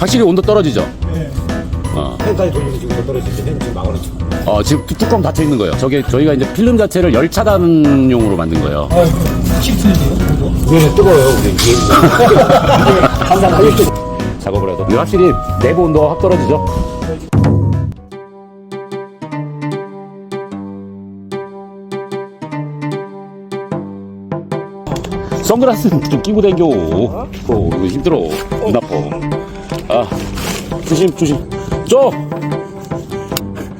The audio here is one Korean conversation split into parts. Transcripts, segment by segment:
확실히 온도 떨어지죠? 어, 팬까지 돌리고 지금 못 떨어질 때 지금 막아놓죠. 어, 지금 뚜- 뚜껑 닫혀 있는 거예요. 저게 저희가 이제 필름 자체를 열 차단용으로 만든 거예요. 위에는 뜨거워요, 우리 위에. 항상 하늘 뜨거 작업을 해도. 근데 확실히 내부 온도가 확 떨어지죠? 선글라스는 좀 끼고 댕겨. 어, 이거 힘들어. 눈 아파. 아, 조심, 조심. 저!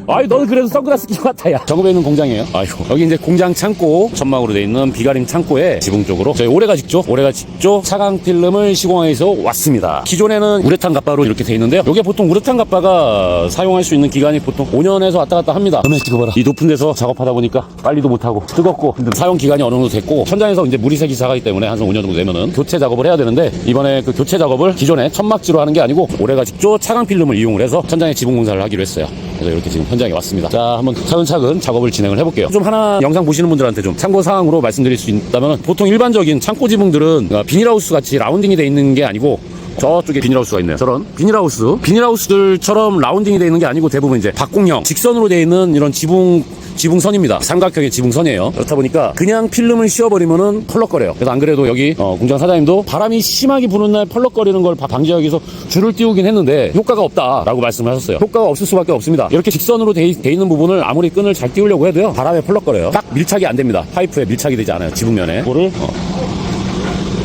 아이, 너는 그래도 선글라스 끼고 왔다, 야. 정읍에 있는 공장이에요. 아이고. 여기 이제 공장 창고, 천막으로 돼 있는 비가림 창고에 지붕 쪽으로 저희 올해가 직조, 올해가 직조 차강 필름을 시공해서 왔습니다. 기존에는 우레탄 갑바로 이렇게 돼 있는데요. 이게 보통 우레탄 갑바가 사용할 수 있는 기간이 보통 5년에서 왔다 갔다 합니다. 찍어봐라. 이 높은 데서 작업하다 보니까 빨리도 못하고 뜨겁고 사용 기간이 어느 정도 됐고 천장에서 이제 물이 새기 시작하기 때문에 한 5년 정도 되면은 교체 작업을 해야 되는데 이번에 그 교체 작업을 기존에 천막지로 하는 게 아니고 올해가 직조 차강 필름을 이용을 해서 천장에 지붕 공사를 하기로 했어요. 그래서 이렇게 지금 현장에 왔습니다. 자, 한번 차근차근 작업을 진행을 해볼게요. 좀 하나 영상 보시는 분들한테 좀 참고 사항으로 말씀드릴 수 있다면 보통 일반적인 창고 지붕들은 어, 비닐하우스 같이 라운딩이 돼 있는 게 아니고 저쪽에 비닐하우스가 있네요. 저런 비닐하우스, 비닐하우스들처럼 라운딩이 돼 있는 게 아니고 대부분 이제 박공형, 직선으로 돼 있는 이런 지붕 지붕선입니다. 삼각형의 지붕선이에요. 그렇다 보니까 그냥 필름을 씌워버리면은 펄럭거려요. 그래서 안 그래도 여기 어, 공장 사장님도 바람이 심하게 부는 날 펄럭거리는 걸 바- 방지하기 위해서 줄을 띄우긴 했는데 효과가 없다라고 말씀을 하셨어요. 효과가 없을 수밖에 없습니다. 이렇게 직선으로 돼, 있- 돼 있는 부분을 아무리 끈을 잘 띄우려고 해도요 바람에 펄럭거려요. 딱 밀착이 안 됩니다. 파이프에 밀착이 되지 않아요. 지붕면에. 그거를 어,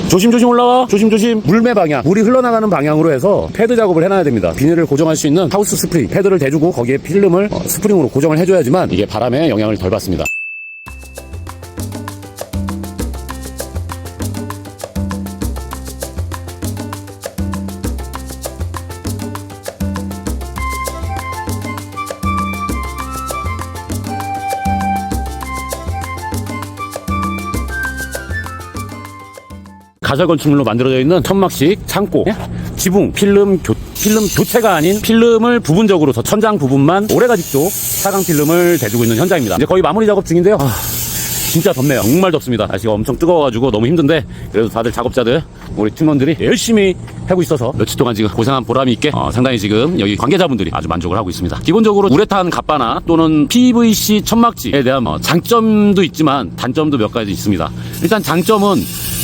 조심조심 올라와. 조심조심. 물매 방향. 물이 흘러나가는 방향으로 해서 패드 작업을 해놔야 됩니다. 비닐을 고정할 수 있는 하우스 스프링. 패드를 대주고 거기에 필름을 어, 스프링으로 고정을 해줘야지만 이게 바람에 영향을 덜 받습니다 가설 건축물로 만들어져 있는 천막식 창고 예? 지붕 필름 교 필름 교체가 아닌 필름을 부분적으로 더 천장 부분만 오래가직조 차강 필름을 대주고 있는 현장입니다. 이제 거의 마무리 작업 중인데요. 아, 진짜 덥네요. 정말 덥습니다. 날씨가 엄청 뜨거워가지고 너무 힘든데 그래도 다들 작업자들 우리 팀원들이 열심히 하고 있어서 며칠 동안 지금 고생한 보람이 있게 어, 상당히 지금 여기 관계자분들이 아주 만족을 하고 있습니다. 기본적으로 우레탄 갑바나 또는 PVC 천막지에 대한 뭐 장점도 있지만 단점도 몇 가지 있습니다. 일단 장점은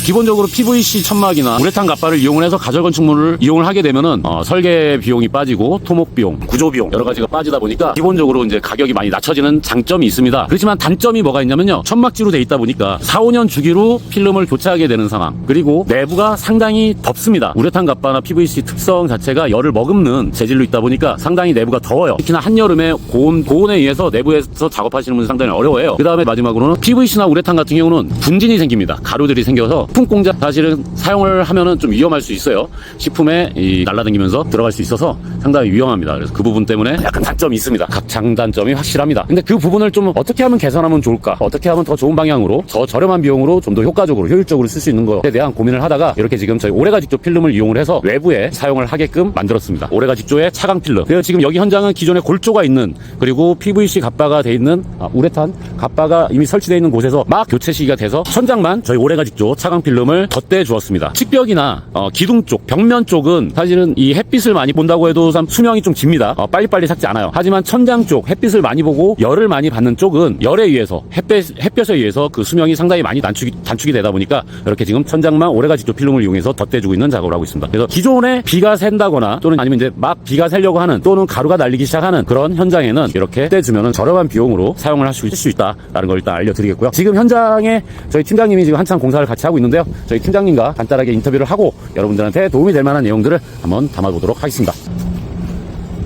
기본적으로 PVC 천막이나 우레탄 갑바를 이용을 해서 가절 건축물을 이용을 하게 되면은 어, 설계 비용이 빠지고 토목 비용, 구조 비용 여러 가지가 빠지다 보니까 기본적으로 이제 가격이 많이 낮춰지는 장점이 있습니다. 그렇지만 단점이 뭐가 있냐면요. 천막지로 돼 있다 보니까 4, 5년 주기로 필름을 교체하게 되는 상황. 그리고 내부가 상당히 덥습니다. 우레탄 갑바나 PVC 특성 자체가 열을 머금는 재질로 있다 보니까 상당히 내부가 더워요. 특히나 한여름에 고온 고온에 의해서 내부에서 작업하시는 분들 상당히 어려워해요. 그 다음에 마지막으로는 PVC나 우레탄 같은 경우는 분진이 생깁니다. 가루들이 생겨서 식품 공장 사실은 사용을 하면은 좀 위험할 수 있어요. 식품에 이 날라다니면서 들어갈 수 있어서 상당히 위험합니다. 그래서 그 부분 때문에 약간 단점이 있습니다. 각 장단점이 확실합니다. 근데 그 부분을 좀 어떻게 하면 개선하면 좋을까? 어떻게 하면 더 좋은 방향으로 더 저렴한 비용으로 좀 더 효과적으로 효율적으로 쓸 수 있는 것에 대한 고민을 하다가 이렇게 지금 저희 오래가 직조 필름을 이용을 해서 외부에 사용을 하게끔 만들었습니다. 오래가 직조의 차강 필름. 그래서 지금 여기 현장은 기존에 골조가 있는 그리고 PVC 갑바가 돼 있는 아, 우레탄 갑바가 이미 설치되어 있는 곳에서 막 교체 시기가 돼서 천장만 저희 오래가 직조 차강 필름을 덧대 주었습니다. 측벽이나 어, 기둥 쪽, 벽면 쪽은 사실은 이 햇빛을 많이 본다고 해도 참 수명이 좀 깁니다. 어, 빨리빨리 삭지 않아요. 하지만 천장 쪽 햇빛을 많이 보고 열을 많이 받는 쪽은 열에 의해서 햇볕, 햇볕에 의해서 그 수명이 상당히 많이 단축이, 단축이 되다 보니까 이렇게 지금 천장만 오래가 직조 필름 을 이용해서 덧대주고 있는 작업을 하고 있습니다. 그래서 기존에 비가 샌다거나 또는 아니면 이제 막 비가 새려고 하는 또는 가루가 날리기 시작하는 그런 현장에는 이렇게 떼주면 저렴한 비용으로 사용을 할수 있다라는 걸 일단 알려드리겠고요. 지금 현장에 저희 팀장님이 지금 한창 공사를 같이 하고 있는데요. 저희 팀장님과 간단하게 인터뷰를 하고 여러분들한테 도움이 될 만한 내용들을 한번 담아보도록 하겠습니다.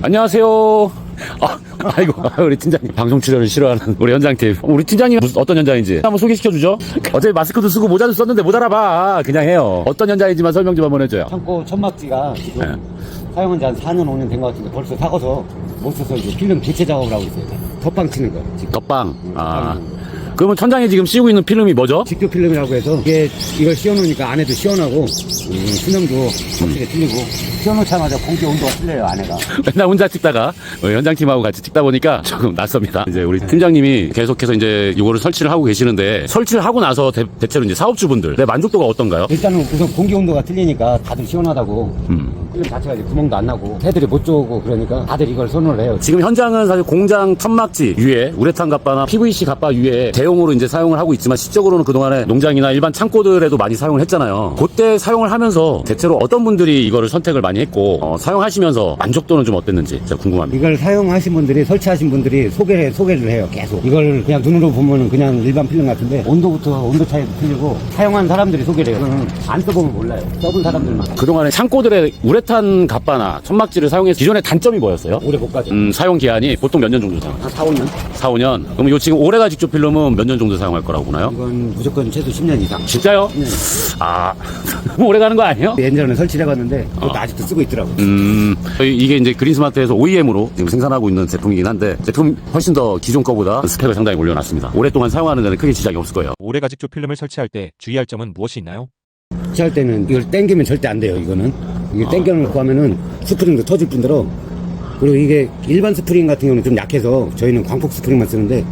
안녕하세요. 아, 아이고, 우리 팀장님. 방송 출연을 싫어하는 우리 현장팀. 우리 팀장님 무슨 어떤 현장인지 한번 소개시켜 주죠. 어차피 마스크도 쓰고 모자도 썼는데 못 알아봐. 그냥 해요. 어떤 현장인지만 설명 좀 한번 해줘요. 창고 천막지가 지금 네. 사용한 지 한 4년, 5년 된 것 같은데 벌써 사고서 못 써서 이제 필름 교체 작업을 하고 있어요. 덧방 치는 거. 지금. 덧방. 아. 덧방. 그러면 천장에 지금 씌우고 있는 필름이 뭐죠? 직교 필름이라고 해서 이게 이걸 씌워놓으니까 안에도 시원하고 음, 수명도 확실히 틀리고 씌워놓자마자 공기 온도가 틀려요 안에가 맨날 혼자 찍다가 어, 현장팀하고 같이 찍다 보니까 조금 낯섭니다. 이제 우리 팀장님이 계속해서 이제 이거를 설치를 하고 계시는데 설치를 하고 나서 대, 대체로 이제 사업주분들 내 만족도가 어떤가요? 일단은 우선 공기 온도가 틀리니까 다들 시원하다고 음. 필름 자체가 이제 구멍도 안 나고 새들이 못 쪼고 그러니까 다들 이걸 선호를 해요. 지금 현장은 사실 공장 천막지 위에 우레탄 갑바나 PVC 갑바 위에 대용으로 이제 사용을 하고 있지만 실적으로는 그동안에 농장이나 일반 창고들에도 많이 사용을 했잖아요. 그때 사용을 하면서 대체로 어떤 분들이 이거를 선택을 많이 했고 어, 사용하시면서 만족도는 좀 어땠는지 제가 궁금합니다. 이걸 사용하신 분들이 설치하신 분들이 소개를 소개를 해요 계속 이걸 그냥 눈으로 보면은 그냥 일반 필름 같은데 온도부터 온도 차이도 틀리고 사용한 사람들이 소개를 해요 이거는 안 써보면 몰라요 써본 사람들만 그동안에 창고들의 우레탄 갑바나 천막지를 사용해서 기존의 단점이 뭐였어요? 오래 못 가죠 음, 사용 기한이 보통 몇 년 정도 사용? 한 4, 5년 4, 5년? 그럼 요 지금 올해가 직접 필름은 몇 년 정도 사용할 거라고 보나요? 이건 무조건 최소 10년 이상 진짜요? 10년 아, 너무 오래 가는 거 아니에요? 예전에 설치를 해봤는데 그것도 아직도 쓰고 있더라고 음, 저희 이게 이제 그린스마트에서 OEM으로 지금 생산하고 있는 제품이긴 한데 제품 훨씬 더 기존 거보다 스펙을 상당히 올려놨습니다. 오랫동안 사용하는 데는 크게 지장이 없을 거예요. 오래가직조 필름을 설치할 때 주의할 점은 무엇이 있나요? 설치할 때는 이걸 땡기면 절대 안 돼요 이거는 이게 땡겨놓고 하면은 스프링도 터질 뿐더러. 그리고 이게 일반 스프링 같은 경우는 좀 약해서 저희는 광폭 스프링만 쓰는데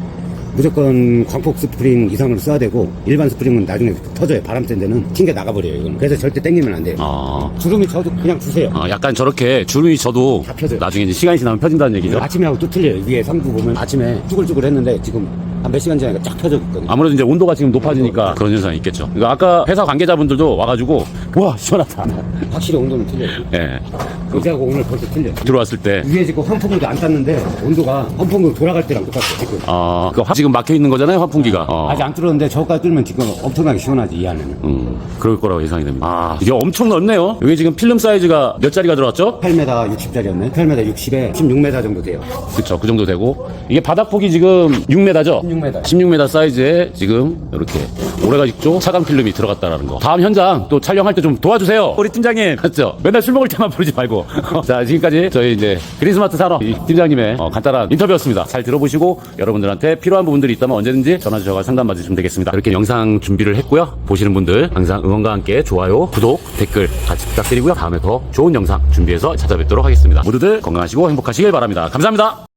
무조건 광폭 스프링 이상으로 써야 되고 일반 스프링은 나중에 터져요. 바람 센 데는. 튕겨 나가버려요 이거는. 그래서 절대 땡기면 안 돼요. 아, 주름이 저도 그냥 주세요. 아, 약간 저렇게 주름이 저도 다 펴져요. 나중에 이제 시간이 지나면 펴진다는 얘기죠. 아침에 하고 또 틀려요. 위에 상부 보면. 아침에 쭈글쭈글 했는데 지금 한 몇 시간 전에 쫙 펴졌거든요 아무래도 이제 온도가 지금 높아지니까 그런 현상이 있겠죠. 그러니까 아까 회사 관계자분들도 와가지고 와 시원하다. 확실히 온도는 틀려요 예, 그제하고 오늘 벌써 틀려 들어왔을 때 위에 지금 환풍기도 안 땄는데 온도가 환풍기 돌아갈 때랑 똑같아요 지금 아, 그 화- 지금 막혀 있는 거잖아요 환풍기가. 어. 아직 안 뚫었는데 저까지 뚫으면 지금 엄청나게 시원하지 이 안에는 음, 그럴 거라고 예상이 됩니다. 아, 이게 엄청 넓네요. 여기 지금 필름 사이즈가 몇 자리가 들어왔죠? 8m 60짜리였네 8m 60에 16m 정도 돼요 그쵸, 그 정도 되고. 이게 바닥 폭이 지금 6m죠? 16m 16m 사이즈에 지금 이렇게 오래가직조 차강 필름이 들어갔다라는 거. 다음 현장 또 촬영할 때 좀 도와주세요. 우리 팀장님. 맞죠? 맨날 술 먹을 때만 부르지 말고. 자, 지금까지 저희 이제 그린스마트 산업 이 팀장님의 어, 간단한 인터뷰였습니다. 잘 들어보시고 여러분들한테 필요한 부분들이 있다면 언제든지 전화 주셔서 상담 받으시면 되겠습니다. 이렇게 영상 준비를 했고요. 보시는 분들 항상 응원과 함께 좋아요, 구독, 댓글 같이 부탁드리고요. 다음에 더 좋은 영상 준비해서 찾아뵙도록 하겠습니다. 모두들 건강하시고 행복하시길 바랍니다. 감사합니다.